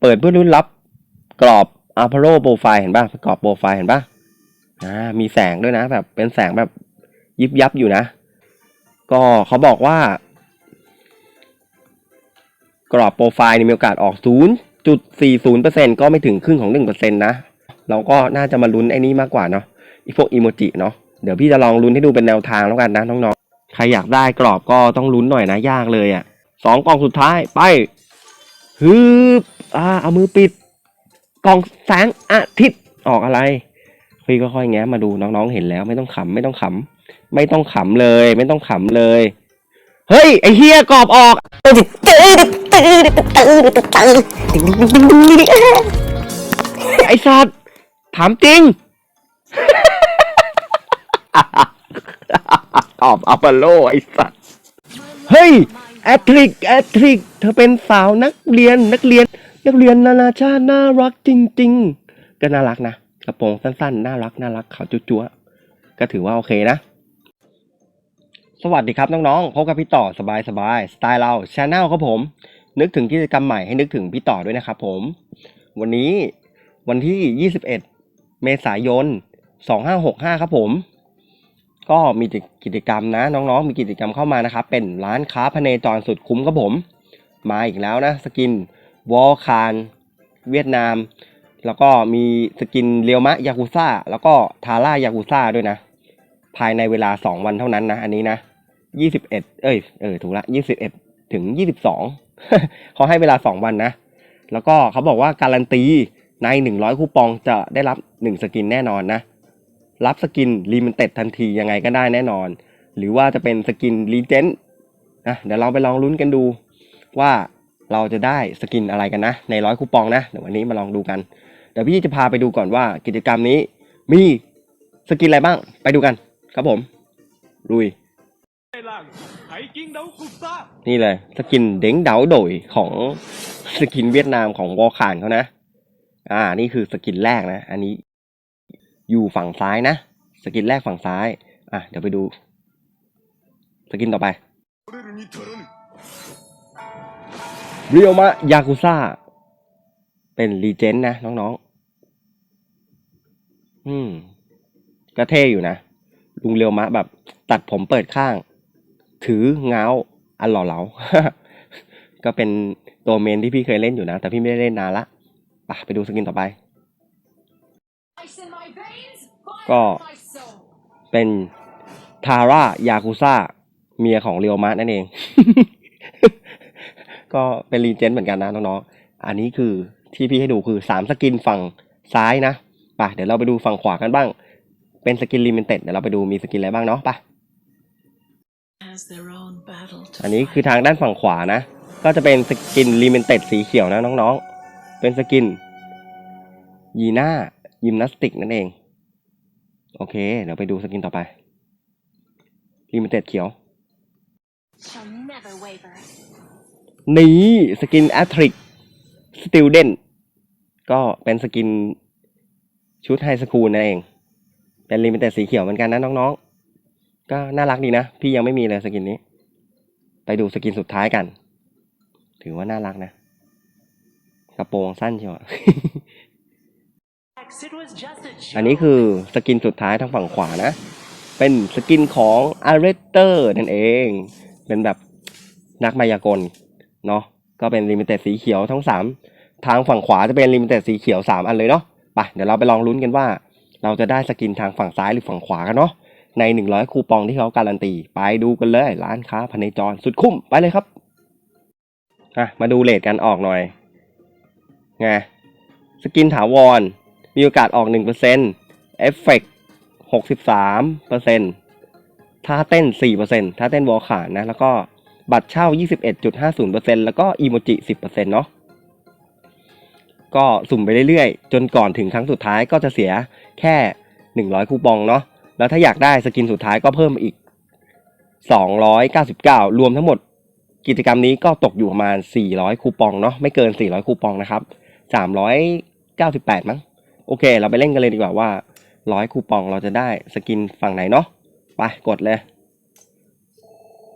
เปิดเพื่อรุ่นรับกรอบ a p a r o Profile เห็นป่ะกรอบโปรไฟล์เห็นป่ะอ่ามีแสงด้วยนะ แบบเป็นแสงแบบยิบยับอยู่นะ ก็เขาบอกว่า กรอบโปรไฟล์มีโอกาสออก 0.40%ก็ไม่ถึงครึ่งของ 1%นะ เราก็น่าจะมาลุ้นไอ้นี้มากกว่าเนาะอีพวกอีโมจิเนาะเดี๋ยวพี่จะลองลุ้นให้ดูเป็นแนวทางแล้วกันนะน้องๆ ใครอยากได้กรอบก็ต้องลุ้นหน่อยนะ ยากเลยอะ่ะสองกล่องสุดท้ายไปฮึบ อ่าเอามือปิดกล่องแสงอาทิตย์ออกอะไร พี่ก็ค่อยแง้มมาดูน้องๆเห็นแล้ว ไม่ต้องขำไม่ต้องขำไม่ต้องขำเลย ไม่ต้องขำเลย เฮ้ยไอเฮียกรอบออกไอสัตว์ถามจริงตอบอัปโลไอสัตว์ เฮ้ย แอทริก แอทริก เธอเป็นสาวนักเรียนนักเรียน นักเรียนนานาชาติน่ารักจริง ๆ ก็น่ารักนะกระโปรงสั้นๆ น่ารักน่ารักขาวจั๊วก็ถือว่าโอเคนะ สวัสดีครับน้องๆพบกับพี่ต่อสบายสบายสไตล์เราชาแนลครับผม นึกถึงกิจกรรมใหม่ให้นึกถึงพี่ต่อด้วยนะครับผม วันนี้วันที่ 21 เมษายน 2565 ครับผม ก็มีกิจกรรมนะ น้องๆ มีกิจกรรมเข้ามานะครับ เป็นร้านค้าพเนจรสุดคุ้มครับผม มาอีกแล้วนะ สกิน วอลคารเวียดนาม แล้วก็มีสกินเรียวมะยากุซ่า แล้วก็ทาร่ายากุซ่าด้วยนะ ภายในเวลา 2 วันเท่านั้นนะ อันนี้นะ 21 เอ้ย เออ ถูกละ 21 ถึง 22 เขาให้เวลา 2 วันนะ แล้วก็เขาบอกว่าการันตีใน 100 คูปองจะได้รับ 1 สกินแน่นอนนะ รับสกินรีมันเต็ดทันทียังไงก็ได้แน่นอน หรือว่าจะเป็นสกินรีเจนนะ เดี๋ยวเราไปลองลุ้นกันดูว่า เราจะได้สกินอะไรกันนะ ในร้อยคูปองนะเดี๋ยววันนี้มาลองดูกัน เดี๋ยวพี่จะพาไปดูก่อนว่ากิจกรรมนี้มีสกินอะไรบ้างไปดูกันครับผมลุยนี่เลยสกินเด้งเดาโดยของสกินเวียดนามของวอคานเขานะ อ่า นี่คือสกินแรกนะ อันนี้อยู่ฝั่งซ้ายนะ สกินแรกฝั่งซ้าย อะ เดี๋ยวไปดู สกินต่อไป เรียวมะยากุซ่า เป็นรีเจนต์นะ น้องๆ อืมก็เท่อยู่นะ ลุงเรียวมะแบบ ตัดผมเปิดข้าง ถือเงาอันหล่อเหลา ก็เป็นตัวเมนที่พี่เคยเล่นอยู่นะ แต่พี่ไม่ได้เล่นนานละไปไปดูสกินต่อไป ก็เป็นทาร่ายากุซ่า เมียของเรียวมะนั่นเอง ก็เป็นรีเจนต์เหมือนกันนะน้องๆ อันนี้คือที่พี่ให้ดูคือสามสกินฝั่งซ้ายนะไปเดี๋ยวเราไปดูฝั่งขวากันบ้าง เป็นสกินลิมิเต็ดเดี๋ยวเราไปดูมีสกินอะไรบ้างเนาะไปอันนี้คือทางด้านฝั่งขวานะ ก็จะเป็นสกินลิมิเต็ดสีเขียวนะน้องๆ เป็นสกินยีน่ายิมนาสติกนั่นเอง โอเค เดี๋ยวไปดูสกินต่อไปลิมิเต็ดเขียว นี่สกินแอทริกสติลเดนก็เป็นสกินชุดไฮสคูลนั่นเอง เป็นลิมิเต็ดสีเขียวเหมือนกันนะน้องๆ ก็น่ารักดีนะ พี่ยังไม่มีเลยสกินนี้ ไปดูสกินสุดท้ายกัน ถือว่าน่ารักนะ กระโปรงสั้นเชียวอันนี้คือสกินสุดท้ายทางฝั่งขวานะ เป็นสกินของอาร์เรเตอร์นั่นเอง เป็นแบบนักมายากล เนาะก็เป็นลิมิเต็ดสีเขียวทั้งสามทางฝั่งขวาจะเป็นลิมิเต็ดสีเขียวสามอันเลยเนาะไปเดี๋ยวเราไปลองลุ้นกันว่า เราจะได้สกินทางฝั่งซ้ายหรือฝั่งขวากันเนาะในหนึ่งร้อยคูปองที่เขาการันตี ไปดูกันเลย ร้านค้าพเนจรสุดคุ้มไปเลยครับอะมาดูเลทกันออกหน่อยไงสกินถาวร มีโอกาสออกหนึ่งเปอร์เซ็นต์เอฟเฟกหกสิบสามเปอร์เซ็นต์ท่าเต้นสี่เปอร์เซ็นต์ท่าเต้นวอลขาดนะ แล้วก็ บัตรเช่ายี่สิบเอ็ดจุดห้าศูนย์เปอร์เซ็นแล้วก็อีโมจิสิบเปอร์เซ็นเนาะ ก็สุ่มไปเรื่อยๆ จนก่อนถึงครั้งสุดท้ายก็จะเสียแค่หนึ่งร้อยคูปองเนาะ แล้วถ้าอยากได้สกินสุดท้ายก็เพิ่มอีกสองร้อยเก้าสิบเก้ารวมทั้งหมดกิจกรรมนี้ก็ตกอยู่ประมาณสี่ร้อยคูปองเนาะ ไม่เกินสี่ร้อยคูปองนะครับสามร้อยเก้าสิบแปดมั้ง โอเค เราไปเล่นกันเลยดีกว่าว่าร้อยคูปองเราจะได้สกินฝั่งไหนเนาะ ไปกดเลย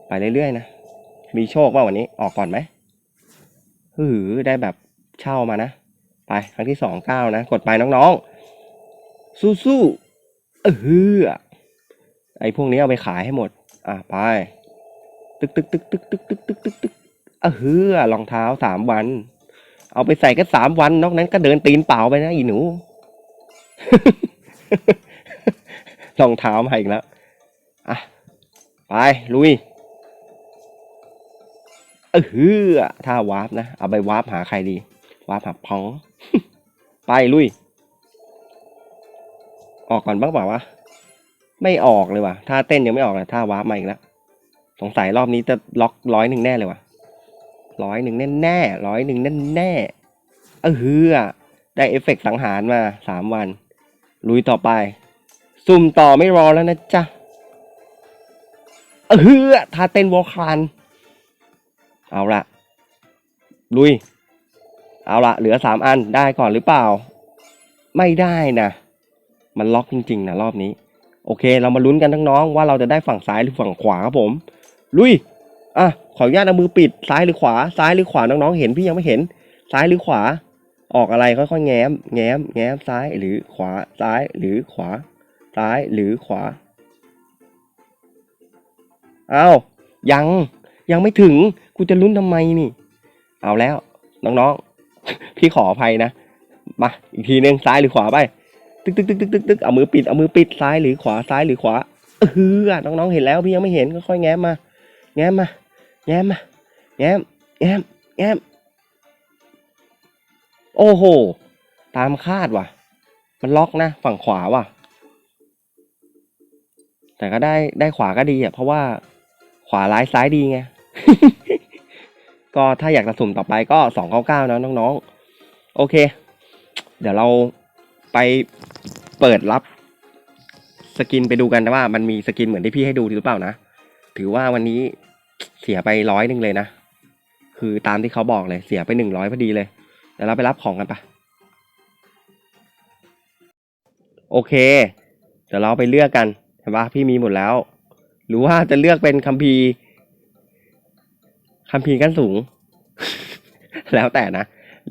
ไปเรื่อยๆนะ มีโชคว่าวันนี้ออกก่อนไหมหือได้แบบเช่ามานะ ไปครั้งที่สองเก้านะ กดไปน้องๆ สู้ๆเออไอ้พวกนี้เอาไปขายให้หมด อะไป ตึกตึกตึกตึกตึกตึกตึกตึกตึกเออรองเท้าสามวัน เอาไปใส่แค่สามวัน นอกนั้นก็เดินตีนเปล่าไปนะอีหนูรองเท้ามาอีกแล้ว อะ ไป ลุย เออถ้าวาร์ปนะ เอาไปวาร์ปหาใครดี วาร์ปหาพอง ไปลุย ออกก่อนบ้างเปล่าวะ ไม่ออกเลยว่ะ ถ้าเต้นยังไม่ออกเลยถ้าวาร์ปมาอีกแล้ว สงสัยรอบนี้จะล็อกร้อยหนึ่งแน่เลยว่ะร้อยหนึ่งแน่แน่ร้อยหนึ่งแน่แน่เออฮือได้เอฟเฟกต์สังหารมาสามวัน ลุยต่อไป ซุ่มต่อไม่รอแล้วนะจ๊ะเออฮือท่าเต้นวอลครัน เอาละลุย เอาละเหลือสามอันได้ก่อนหรือเปล่า ไม่ได้นะ มันล็อกจริง ๆ นะรอบนี้ โอเค เรามาลุ้นกันทั้งน้องว่าเราจะได้ฝั่งซ้ายหรือฝั่งขวาครับผม ลุย อะ ขออนุญาตเอามือปิดซ้ายหรือขวา ซ้ายหรือขวา น้องๆ เห็นพี่ยังไม่เห็น ซ้ายหรือขวา ออกอะไรค่อยๆแง้ม แง้ม แง้ม ซ้ายหรือขวา ซ้ายหรือขวา ซ้ายหรือขวาอ้าวยัง ยังไม่ถึงกูจะลุ้นทำไมนี่ เอาแล้ว น้องๆ พี่ขออภัยนะ มา อีกทีหนึ่งซ้ายหรือขวาไป ตึกตึกตึกตึกตึกตึกเอามือปิดเอามือปิดซ้ายหรือขวาซ้ายหรือขวาเออน้องๆเห็นแล้วพี่ยังไม่เห็นค่อยๆแง้มมา แง้มมา แง้มมา แง้ม แง้ม แง้ม โอ้โห ตามคาดว่ะ มันล็อกนะ ฝั่งขวาว่ะ แต่ก็ได้ได้ขวาก็ดีอะเพราะว่า ขวาร้ายซ้ายดีไง ก็ถ้าอยากจะสุ่มต่อไปก็สองเก้าเก้านะน้องๆ โอเค เดี๋ยวเราไปเปิดรับ สกินไปดูกันว่ามันมีสกินเหมือนที่พี่ให้ดูหรือเปล่านะ ถือว่าวันนี้เสียไปร้อยหนึ่งเลยนะ คือตามที่เขาบอกเลยเสียไปหนึ่งร้อยพอดีเลย เดี๋ยวเราไปรับของกันปะโอเค เดี๋ยวเราไปเลือกกันเห็นปะพี่มีหมดแล้ว รือว่าจะเลือกเป็นคัมภีร์คัมภีร์ขั้นสูง แล้วแต่นะ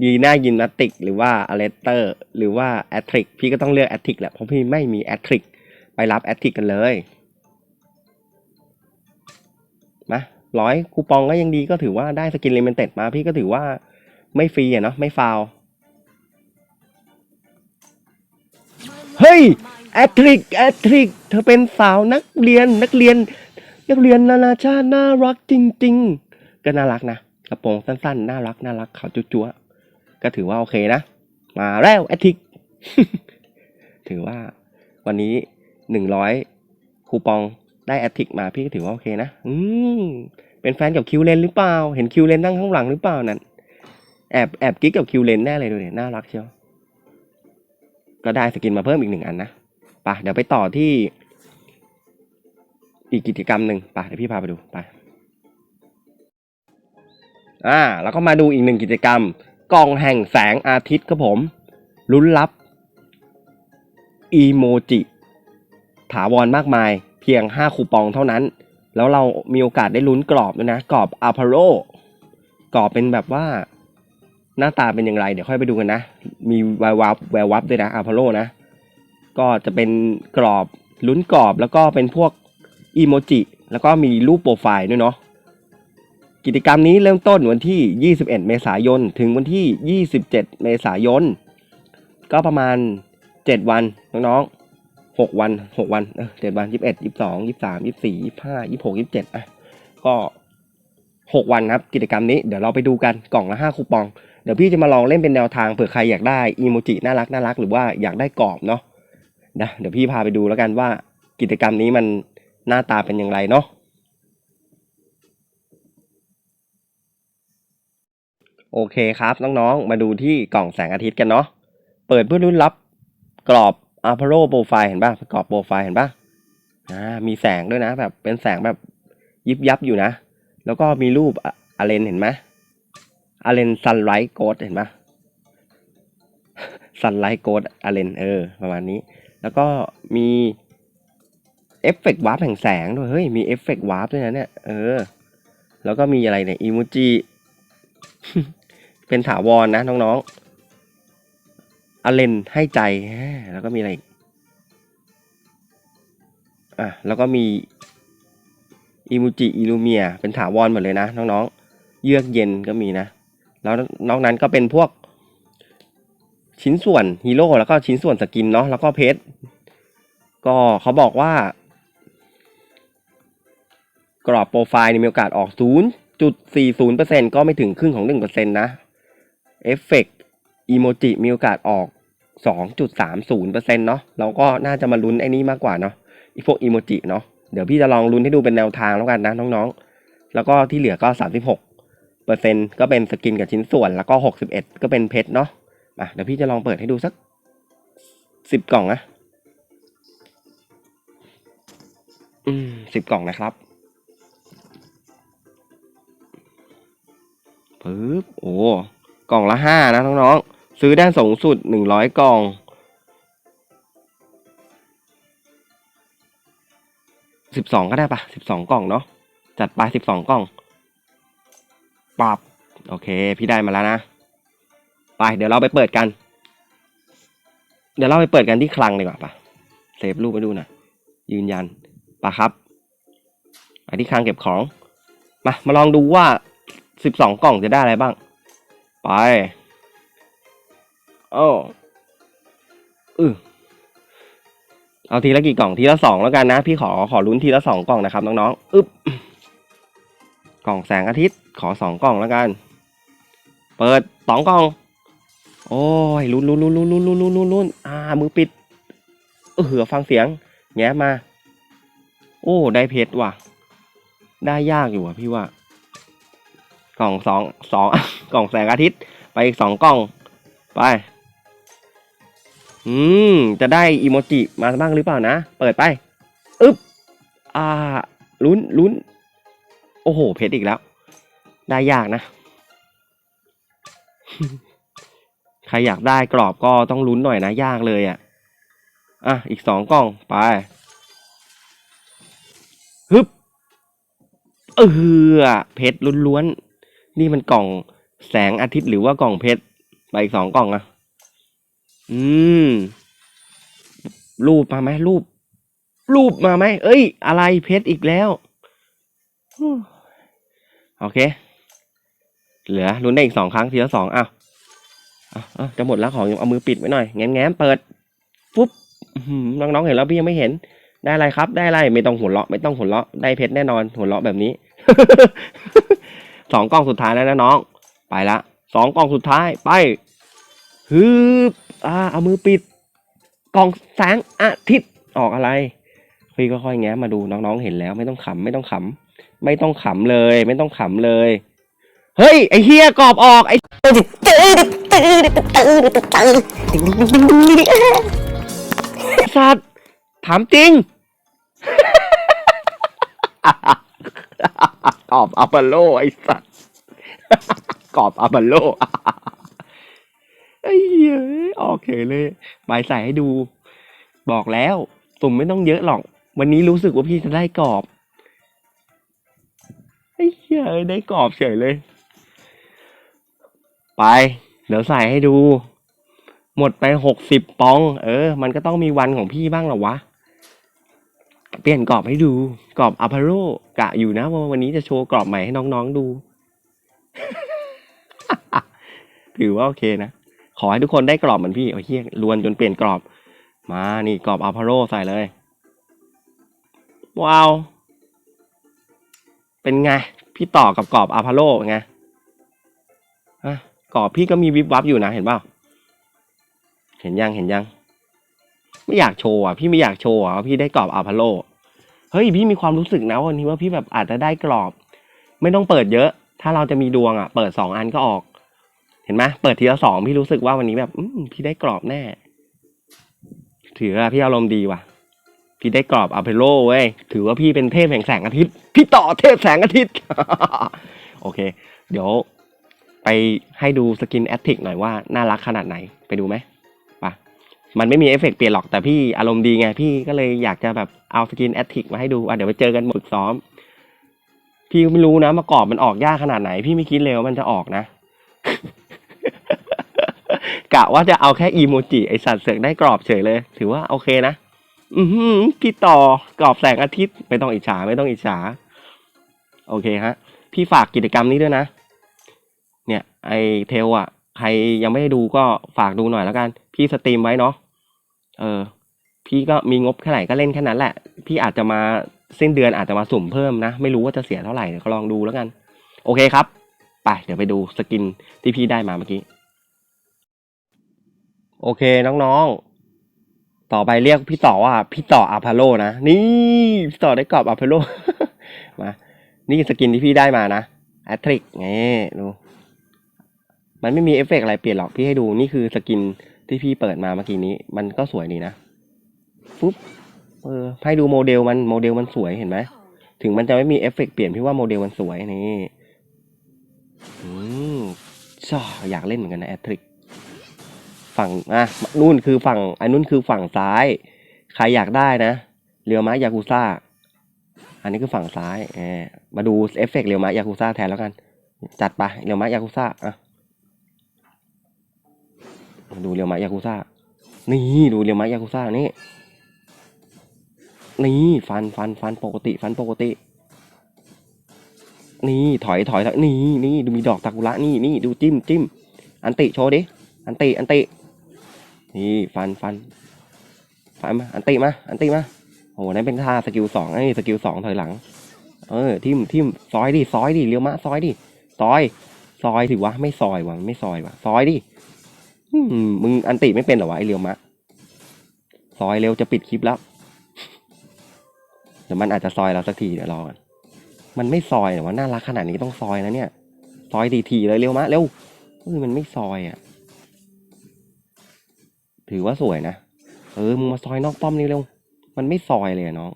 ยีน่ายินนาติก หรือว่าอเลสเตอร์ หรือว่าแอตริกพี่ก็ต้องเลือกแอตริกแหละเพราะพี่ไม่มีแอตริกไปรับแอตริกกันเลยมาร้อยคูปองก็ยังดีก็ถือว่าได้สกินลิมิเต็ดมาพี่ก็ถือว่าไม่ฟรีอะเนาะไม่ฟาว เฮ้ย แอตริกแอตริกเธอเป็นสาวนักเรียนนักเรียน นักเรียนนานาชาติน่ารักจริง ๆ ก็น่ารักนะกระโปรงสั้นๆ น่ารักน่ารักขาวจั๊วก็ถือว่าโอเคนะ มาแล้วแอตริก ถือว่าวันนี้หนึ่งร้อยคูปองได้แอตริกมาพี่ก็ถือว่าโอเคนะ อืมเป็นแฟนกับคิวเลนหรือเปล่า เห็นคิวเลนนั่งข้างหลังหรือเปล่านั่นแอบแอบกิ๊กกับคิวเลนแน่เลยดูเนี่ยน่ารักเชียวก็ได้สกินมาเพิ่มอีกหนึ่งอันนะ ไปเดี๋ยวไปต่อที่อีกกิจกรรมหนึ่งไปเดี๋ยวพี่พาไปดูไปอ่าแล้วก็มาดูอีกหนึ่งกิจกรรมกล่องแห่งแสงอาทิตย์ครับผมลุ้นลับอีโมจิถาวรมากมาย เพียง 5 คูปองเท่านั้น แล้วเรามีโอกาสได้ลุ้นกรอบด้วยนะ กรอบอาพาโรกรอบเป็นแบบว่า หน้าตาเป็นอย่างไร เดี๋ยวค่อยไปดูกันนะ มีแวววับแวววับด้วยนะอาพาโลนะ ก็จะเป็นกรอบลุ้นกรอบแล้วก็เป็นพวกอีโมจิแล้วก็มีรูปโปรไฟล์ด้วยเนาะกิจกรรมนี้เริ่มต้นวันที่ 21 เมษายน ถึงวันที่ 27 เมษายน ก็ประมาณ 7 วันน้องๆ 6 วัน 6 วันเออ7วัน 21 22 23 24 25 26 27อะก็ 6 วันครับกิจกรรมนี้เดี๋ยวเราไปดูกันกล่องละ 5 คูปอง เดี๋ยวพี่จะมาลองเล่นเป็นแนวทางเผื่อใครอยากได้อีโมจิน่ารักน่ารักหรือว่าอยากได้กรอบเนาะ นะเดี๋ยวพี่พาไปดูแล้วกันว่ากิจกรรมนี้มันหน้าตาเป็นอย่างไรเนาะโอเคครับน้องๆ มาดูที่กล่องแสงอาทิตย์กันเนาะเปิดเพื่อรุ่นรับกรอบ a p o l o โปรไฟล์เห็นป่ะกรอบโปรไฟล์เห็นป่ะอ่ามีแสงด้วยนะแบบเป็นแสงแบบยิบยับอยู่นะ แล้วก็มีรูปอาเลนเห็นไหมอาเลนซันไลท์โกดเห็นปะซันไลท์โกดอาเลนเออ ประมาณนี้ แล้วก็มีเอฟเฟกต์วาร์ปแห่งแสงด้วย เฮ้ย มีเอฟเฟกต์วาร์ปด้วยนะเนี่ย เออ แล้วก็มีอะไรเนี่ยอีโมจิ เป็นถาวรนะน้องๆอเลนให้ใจ แล้วก็มีอะไรอีกอะ แล้วก็มีอิมูจิอิลูเมีย เป็นถาวรหมดเลยนะน้องๆ เยือกเย็นก็มีนะ แล้วนอกนั้นก็เป็นพวก ชิ้นส่วนฮีโร่แล้วก็ชิ้นส่วนสกินเนาะแล้วก็เพชรก็เขาบอกว่า กรอบโปรไฟล์มีโอกาสออก 0.40%ก็ไม่ถึงครึ่งของ 1%นะเอฟเฟกต์อีโมจิมีโอกาสออก 2.30%เนาะเราก็น่าจะมาลุ้นไอ้นี้มากกว่าเนาะอีพวกอีโมจิเนาะเดี๋ยวพี่จะลองลุ้นให้ดูเป็นแนวทางแล้วกันนะน้องๆ แล้วก็ที่เหลือก็ 36เปอร์เซ็นก็เป็นสกินกับชิ้นส่วนแล้วก็ 61 ก็เป็นเพชรเนาะ อะเดี๋ยวพี่จะลองเปิดให้ดูสัก10กล่องนะ อืมสิบกล่องนะครับปึ๊บโอ้กล่องละห้านะน้องๆ ซื้อได้สูงสุดหนึ่งร้อยกล่อง สิบสองก็ได้ปะสิบสองกล่องเนาะ จัดไปสิบสองกล่องปับ โอเค พี่ได้มาแล้วนะ ไปเดี๋ยวเราไปเปิดกัน เดี๋ยวเราไปเปิดกันที่คลังดีกว่าปะเซฟรูปไปดูหน่อยยืนยันปะครับไปที่คลังเก็บของ มามาลองดูว่าสิบสองกล่องจะได้อะไรบ้าง ไปโอ้อือเอาทีละกี่กล่องทีละสองแล้วกันนะ พี่ขอขอลุ้นทีละสองกล่องนะครับน้องๆ อึ๊บกล่องแสงอาทิตย์ขอสองกล่องแล้วกัน เปิดสองกล่อง โอ้ยลุ้นลุ้นลุ้นลุ้นลุ้นลุ้นลุ้นลุ้นลุ้นอ่า มือปิด เออฟังเสียง แง้มมา โอ้ ได้เพชรว่ะ ได้ยากอยู่อะพี่ว่า กล่องสองสองกล่องแสงอาทิตย์ ไปอีกสองกล่อง ไป อืม จะได้อีโมจิมาบ้างหรือเปล่านะ เปิดไป อึ๊บ อ่า ลุ้นลุ้น โอ้โห เพชรอีกแล้ว ได้ยากนะ ใครอยากได้กรอบก็ต้องลุ้นหน่อยนะยากเลยอะ อะ อีกสองกล่องไปฮึบเออเพชรล้วนๆนี่มันกล่องแสงอาทิตย์หรือว่ากล่องเพชรไปอีกสองกล่องอะอืม รูปมาไหมรูป รูปมาไหมเอ้ย อะไรเพชรอีกแล้ว โอเค เหลือลุ้นได้อีกสองครั้งทีละสองอ้าว อ้าวอ้าวจะหมดแล้วของยังเอามือปิดไว้หน่อยแง้มแง้มๆเปิดปุ๊บน้องๆเห็นแล้วพี่ยังไม่เห็นได้อะไรครับ ได้อะไรไม่ต้องหัวเราะไม่ต้องหัวเราะได้เพชรแน่นอนหัวเราะแบบนี้สองกล่องสุดท้ายแล้วนะน้อง ไปละสองกล่องสุดท้ายไปฮึบอ่าเอามือปิดกล่องแสงอาทิตย์ออกอะไรพี่ก็ค่อยแง้มมาดูน้องๆเห็นแล้วไม่ต้องขำไม่ต้องขำไม่ต้องขำเลย ไม่ต้องขำเลย เฮ้ยไอเฮียกรอบออกไอ สัตว์ถามจริง กรอบอัปโลไอสัตว์กรอบอัปโลไอ้เหี้ยโอเคเลยบายใส่ให้ดู บอกแล้วตุ่มไม่ต้องเยอะหรอก วันนี้รู้สึกว่าพี่จะได้กรอบไอ้เหี้ได้กรอบเฉยเลย ไป เดี๋ยวใส่ให้ดู หมดไปหกสิบปอง เออ มันก็ต้องมีวันของพี่บ้างหรอวะ เปลี่ยนกรอบให้ดู กรอบอัพโรกะอยู่นะว่าวันนี้จะโชว์กรอบใหม่ให้น้องๆดู ถือว่าโอเคนะ ขอให้ทุกคนได้กรอบเหมือนพี่โอ้เฮียลวนจนเปลี่ยนกรอบ มานี่กรอบอัพโรใส่เลย ว้าว เป็นไง พี่ต่อกับกรอบอัพโรเป็นไงฮะ กรอบพี่ก็มีวิบวับอยู่นะเห็นเปล่าเห็นยังเห็นยัง ไม่อยากโชว์อะพี่ไม่อยากโชว์อะพี่ได้กรอบอัพาโลเฮ้ยพี่มีความรู้สึกนะวันนี้ว่าพี่แบบอาจจะได้กรอบ ไม่ต้องเปิดเยอะ ถ้าเราจะมีดวงอะ เปิดสองอันก็ออก เห็นไหมเปิดทีละสองพี่รู้สึกว่าวันนี้แบบอืพี่ได้กรอบแน่ ถือว่าพี่อารมณ์ดีว่ะ พี่ได้กรอบอัพาโลเว้ยถือว่าพี่เป็นเทพแห่งแสงอาทิตย์ พี่ต่อเทพแสงอาทิตย์ โอเค เดี๋ยว ไปให้ดูสกินแอตติกหน่อยว่าน่ารักขนาดไหนไปดูไหมปะมันไม่มีเอฟเฟกต์เปลี่ยนหรอกแต่พี่อารมณ์ดีไงพี่ก็เลยอยากจะแบบเอาสกินแอตติกมาให้ดูอะเดี๋ยวไปเจอกันฝึกซ้อม พี่ไม่รู้นะมากรอบมันออกยากขนาดไหน พี่ไม่คิดเลยว่ามันจะออกนะกะว่าจะเอาแค่อีโมจิไอสัตว์เสือกได้กรอบเฉยเลย ถือว่าโอเคนะอือหือพี่ต่อกรอบแสงอาทิตย์ไม่ต้องอิจฉาไม่ต้องอิจฉา โอเคฮะ พี่ฝากกิจกรรมนี้ด้วยนะ เนี่ยไอเทลอะ ใครยังไม่ได้ดูก็ฝากดูหน่อยแล้วกัน พี่สตรีมไว้เนาะเออ พี่ก็มีงบแค่ไหนก็เล่นแค่นั้นแหละ พี่อาจจะมาสิ้นเดือนอาจจะมาสุ่มเพิ่มนะ ไม่รู้ว่าจะเสียเท่าไหร่เดี๋ยวก็ลองดูแล้วกัน โอเคครับไปเดี๋ยวไปดูสกินที่พี่ได้มาเมื่อกี้ โอเคน้องๆ ต่อไปเรียกพี่ต่อว่าพี่ต่ออาพาโลนะนี่พี่ต่อได้กรอบอาพาโลมา นี่สกินที่พี่ได้มานะแอตริกนี่ดู มันไม่มีเอฟเฟกต์อะไรเปลี่ยนหรอกพี่ให้ดูนี่คือสกินที่พี่เปิดมาเมื่อกี้นี้ มันก็สวยดีนะฟุ๊บเออให้ดูโมเดลมันโมเดลมันสวยเห็นไหมถึงมันจะไม่มีเอฟเฟกต์เปลี่ยนพี่ว่าโมเดลมันสวยนี่อืมชอบอยากเล่นเหมือนกันนะแอตริกฝั่งอะนู่นคือฝั่งอันนู้นคือฝั่งซ้าย ใครอยากได้นะเรียวมะยากุซ่า อันนี้คือฝั่งซ้ายเออมาดูเอฟเฟกต์เรียวมะยากุซ่าแทนแล้วกัน จัดไปเรียวมะยากุซ่าอะ ดูเรียวมะยากุซ่า นี่ดูเรียวมะยากุซ่านี่ นี่ฟันฟันฟันปกติ ฟันปกติ นี่ถอยถอยถอยนี่นี่ดูมีดอกตากุระนี่นี่ดูจิ้มจิ้มอันติโชว์ดิ อันติอันติ นี่ฟันฟันฟันมา อันติมา อันติมา โอ้โหนั่นเป็นท่าสกิลสองไอ้สกิลสองถอยหลัง เออ ทิมทิมซอยดิ ซอยดิเลี้ยวมะ ซอยดิ ซอย ซอยถือวะไม่ซอยวะไม่ซอยวะซอยดิ มึงอันติไม่เป็นเหรอวะไอเลี้ยวมะ ซอยเร็วจะปิดคลิปแล้วเดี๋ยวมันอาจจะซอยเราสักทีเดี๋ยวรอกัน มันไม่ซอยแต่ว่าน่ารักขนาดนี้ต้องซอยนะเนี่ย ซอยทีๆเลยเร็วมะเร็วมันไม่ซอยอะ ถือว่าสวยนะ เออมึงมาซอยนอกป้อมนี่เร็ว มันไม่ซอยเลยน้อง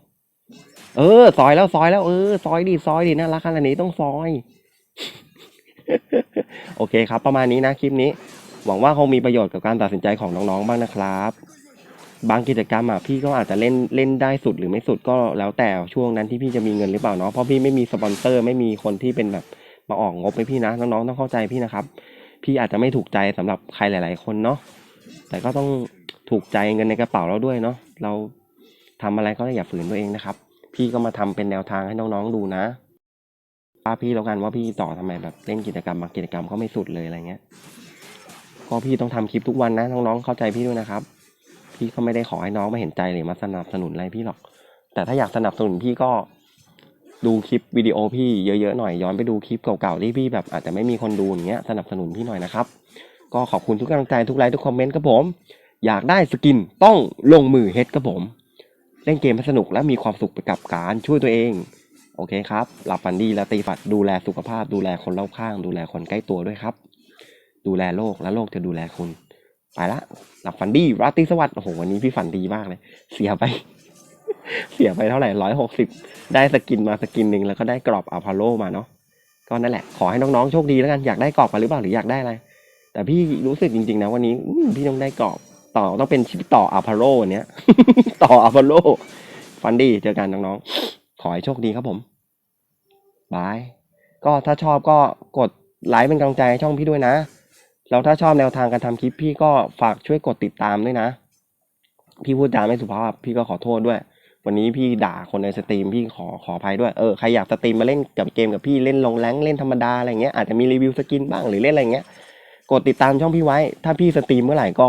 เออ ซอยแล้วซอยแล้วเออซอยดิซอยดิน่ารักขนาดนี้ต้องซอย โอเคครับ ประมาณนี้นะคลิปนี้ หวังว่าคงมีประโยชน์กับการตัดสินใจของน้องๆบ้างนะครับ บางกิจกรรมอะพี่ก็อาจจะเล่นเล่นได้สุดหรือไม่สุดก็แล้วแต่ช่วงนั้นที่พี่จะมีเงินหรือเปล่าเนาะเพราะพี่ไม่มีสปอนเซอร์ไม่มีคนที่เป็นแบบมาออกงบให้พี่นะน้องๆต้องเข้าใจพี่นะครับ พี่อาจจะไม่ถูกใจสำหรับใครหลาย ๆ คนเนาะแต่ก็ต้องถูกใจเงินในกระเป๋าเราด้วยเนาะเราทำอะไรก็อย่าฝืนตัวเองนะครับ พี่ก็มาทำเป็นแนวทางให้น้องๆดูนะป้าพี่แล้วกันว่าพี่ต่อทำไมแบบเล่นกิจกรรมบางกิจกรรมก็ไม่สุดเลยอะไรเงี้ย ก็พี่ต้องทำคลิปทุกวันนะน้องๆเข้าใจพี่ด้วยนะครับ พี่ก็ไม่ได้ขอให้น้องมาเห็นใจหรือมาสนับสนุนอะไรพี่หรอก แต่ถ้าอยากสนับสนุนพี่ก็ดูคลิปวิดีโอพี่เยอะๆหน่อยย้อนไปดูคลิปเก่าๆที่พี่แบบอาจจะไม่มีคนดูอย่างเงี้ยสนับสนุนพี่หน่อยนะครับ ก็ขอบคุณทุกกำลังใจทุกไลค์ทุกคอมเมนต์ครับผม อยากได้สกินต้องลงมือเฮ็ดครับผม เล่นเกมให้สนุกและมีความสุขไปกับการช่วยตัวเอง โอเคครับ หลับฝันดีและตีฝันดูแลสุขภาพดูแลคนรอบข้าง ดูแลคนใกล้ตัวด้วยครับ ดูแลโลกและโลกจะดูแลคุณ ไปละ หลับฝันดีราตรีสวัสดิ์โอ้โหวันนี้พี่ฝันดีมากเลย เสียไป เสียไปเท่าไหร่ร้อยหกสิบได้สกินมาสกินหนึ่งแล้วก็ได้กรอบอพอลโลมาเนาะก็นั่นแหละ ขอให้น้องๆโชคดีแล้วกันอยากได้กรอบมาหรือเปล่าหรืออยากได้อะไร แต่พี่รู้สึกจริงๆนะวันนี้พี่ต้องได้กรอบต่อต้องเป็นชิปต่ออพอลโลเนี้ยต่ออพอลโลฟันดีเจอกันน้องๆขอให้โชคดีครับผมบายก็ถ้าชอบก็กดไลค์เป็นกำลังใจให้ช่องพี่ด้วยนะ แล้วถ้าชอบแนวทางการทำคลิปพี่ก็ฝากช่วยกดติดตามด้วยนะ พี่พูดจาไม่สุภาพพี่ก็ขอโทษด้วย วันนี้พี่ด่าคนในสตรีมพี่ขอขออภัยด้วยเออใครอยากสตรีมมาเล่นกับเกมกับพี่เล่นลงแรงเล่นธรรมดาอะไรเงี้ยอาจจะมีรีวิวสกินบ้างหรือเล่นอะไรเงี้ยกดติดตามช่องพี่ไว้ ถ้าพี่สตรีมเมื่อไหร่ก็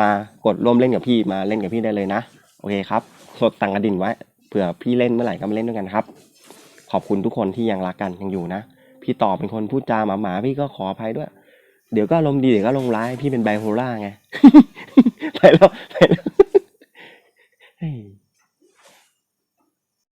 มากดร่วมเล่นกับพี่มาเล่นกับพี่ได้เลยนะ โอเคครับสดสั่งกระดิ่งไว้เผื่อพี่เล่นเมื่อไหร่ก็มาเล่นด้วยกันครับ ขอบคุณทุกคนที่ยังรักกันยังอยู่นะ พี่ต่อเป็นคนพูดจาหมาหมาพี่ก็ขออภัยด้วย เดี๋ยวก็อารมณ์ดีเดี๋ยวก็ลงร้ายพี่เป็นไบโพล่าไง ไปแล้วไปแล้ว